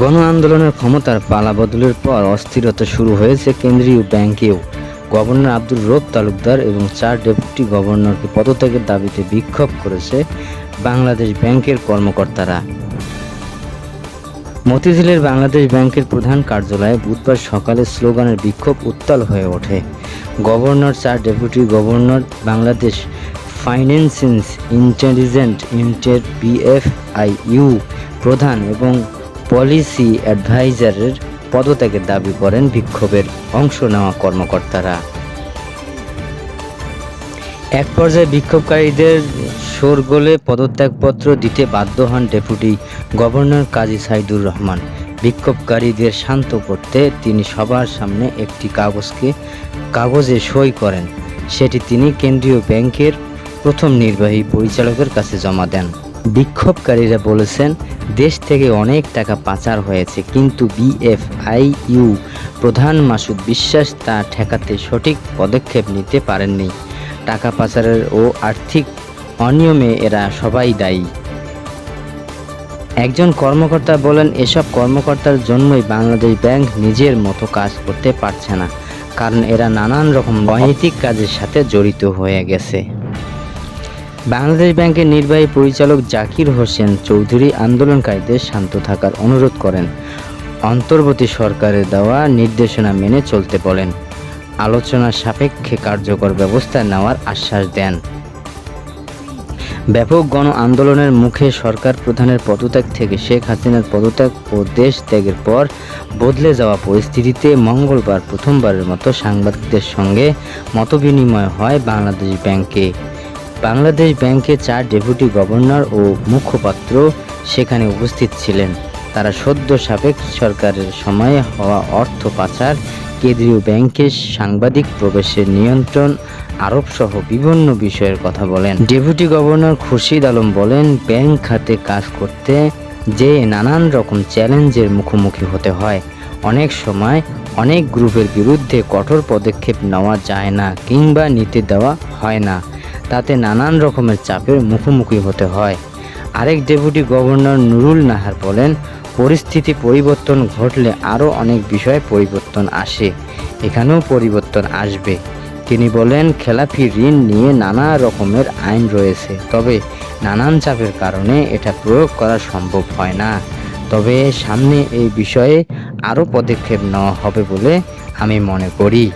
গণ আন্দোলনের ক্ষমতার পালা বদলের পর অস্থিরতা শুরু হয়েছে কেন্দ্রীয় ব্যাংকেও। গভর্নর আব্দুল রব তালুকদার এবং চার ডেপুটি গভর্নরকে পদত্যাগের দাবিতে বিক্ষোভ করেছে বাংলাদেশ ব্যাংকের কর্মকর্তারা। মতিঝিলের বাংলাদেশ ব্যাংকের প্রধান কার্যালয়ে বুধবার সকালে স্লোগানের বিক্ষোভ উত্তাল হয়ে ওঠে। গভর্নর, চার deputy governor, Bangladesh financial intelligent inter, BFIU প্রধান এবং পলিসি অ্যাডভাইজারের পদত্যাগের দাবি করেন বিক্ষোভের অংশ নেওয়া কর্মকর্তারা। এক পর্যায়ে বিক্ষোভকারীদের শোরগোলে পদত্যাগপত্র দিতে বাধ্য হন ডেপুটি গভর্নর কাজী সাইদুর রহমান। বিক্ষোভকারীদের শান্ত করতে তিনি সবার সামনে একটি কাগজকে, কাগজে সই করেন। সেটি তিনি কেন্দ্রীয় ব্যাংকের প্রথম নির্বাহী পরিচালকের কাছে জমা দেন। বিক্ষোভকারীরা বলেছেন, দেশ থেকে অনেক টাকা পাচার হয়েছে, কিন্তু বিএফআইইউ প্রধান মাসুদ বিশ্বাস তা ঠেকাতে সঠিক পদক্ষেপ নিতে পারেননি। টাকা পাচারের ও আর্থিক অনিয়মে এরা সবাই দায়ী। একজন কর্মকর্তা বলেন, এসব কর্মকর্তার জন্যই বাংলাদেশ ব্যাংক নিজের মতো কাজ করতে পারছে না, কারণ এরা নানান রকম অনৈতিক কাজের সাথে জড়িত হয়ে গেছে। বাংলাদেশ ব্যাংকের নির্বাহী পরিচালক জাকির হোসেন চৌধুরী আন্দোলনকারীদের শান্ত থাকার অনুরোধ করেন। অন্তর্বর্তী সরকারের দেওয়া নির্দেশনা মেনে চলতে বলেন। আলোচনা সাপেক্ষে কার্যকর ব্যবস্থা নেওয়ার আশ্বাস দেন। ব্যাপক গণ আন্দোলনের মুখে সরকার প্রধানের পদত্যাগ থেকে শেখ হাসিনার পদত্যাগ ও দেশ ত্যাগের পর বদলে যাওয়া পরিস্থিতিতে মঙ্গলবার প্রথমবারের মতো সাংবাদিকদের সঙ্গে মতবিনিময় হয় বাংলাদেশ ব্যাংকে। বাংলাদেশ ব্যাংকে চার ডেপুটি গভর্নর ও মুখপাত্র সেখানে উপস্থিত ছিলেন। তারা সদ্য সাবেক সরকারের সময়ে হওয়া অর্থ পাচার, কেন্দ্রীয় ব্যাংকের সাংবাদিক প্রবেশের নিয়ন্ত্রণ আরোপ সহ বিভিন্ন বিষয়ের কথা বলেন। ডেপুটি গভর্নর খুরশিদ আলম বলেন, ব্যাংক খাতে কাজ করতে যে নানান রকম চ্যালেঞ্জের মুখোমুখি হতে হয়, অনেক সময় অনেক গ্রুপের বিরুদ্ধে কঠোর পদক্ষেপ নেওয়া যায় না কিংবা নিতে দেওয়া হয় না। তাতে নানান রকমের চাপের মুখোমুখি হতে হয়। আরেক ডেপুটি গভর্নর নুরুল নাহার বলেন, পরিস্থিতি পরিবর্তন ঘটলে আরও অনেক বিষয়ে পরিবর্তন আসে। এখানেও পরিবর্তন আসবে। তিনি বলেন, খেলাফি ঋণ নিয়ে নানা রকমের আইন রয়েছে, তবে নানান চাপের কারণে এটা প্রয়োগ করা সম্ভব হয় না। তবে সামনে এই বিষয়ে আরও পদক্ষেপ নেওয়া হবে বলে আমি মনে করি।